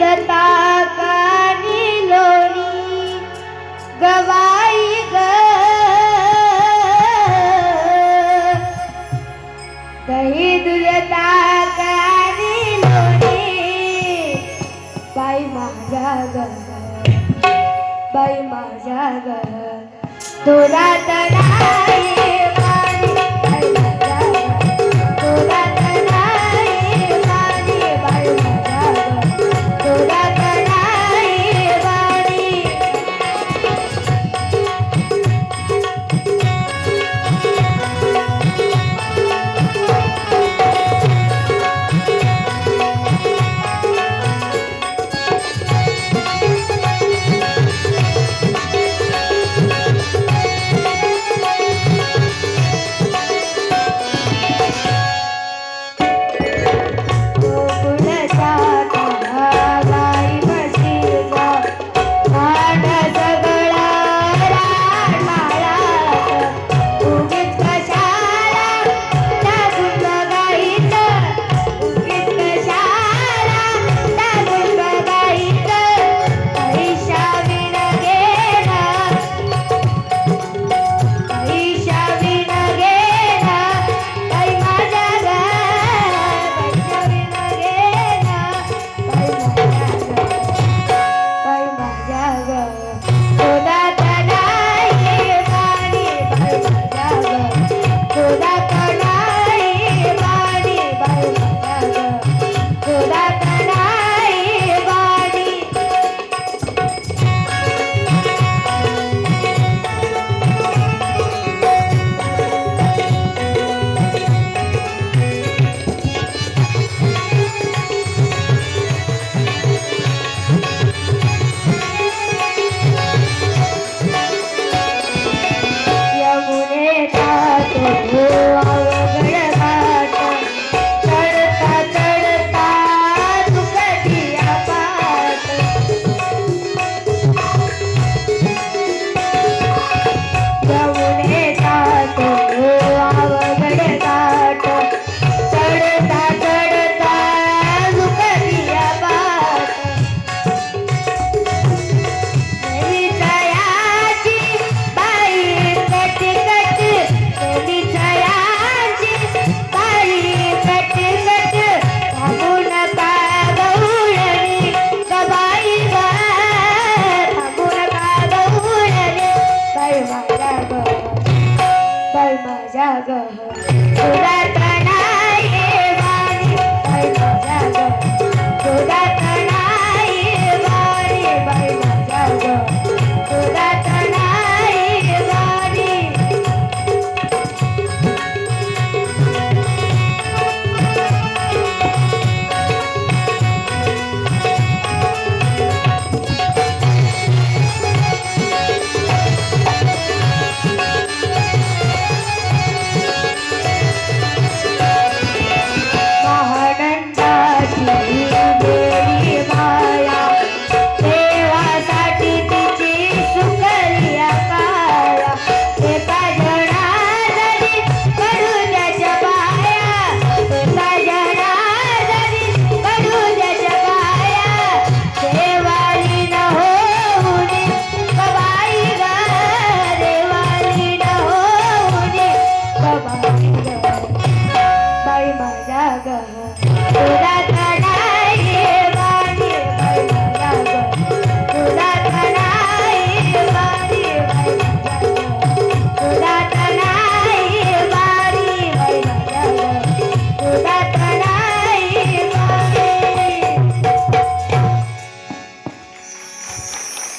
विधता कानी लोणी गवाई लोणी. बाई माझ्या ग बाई माझ्या ग तुला Thank you. 在在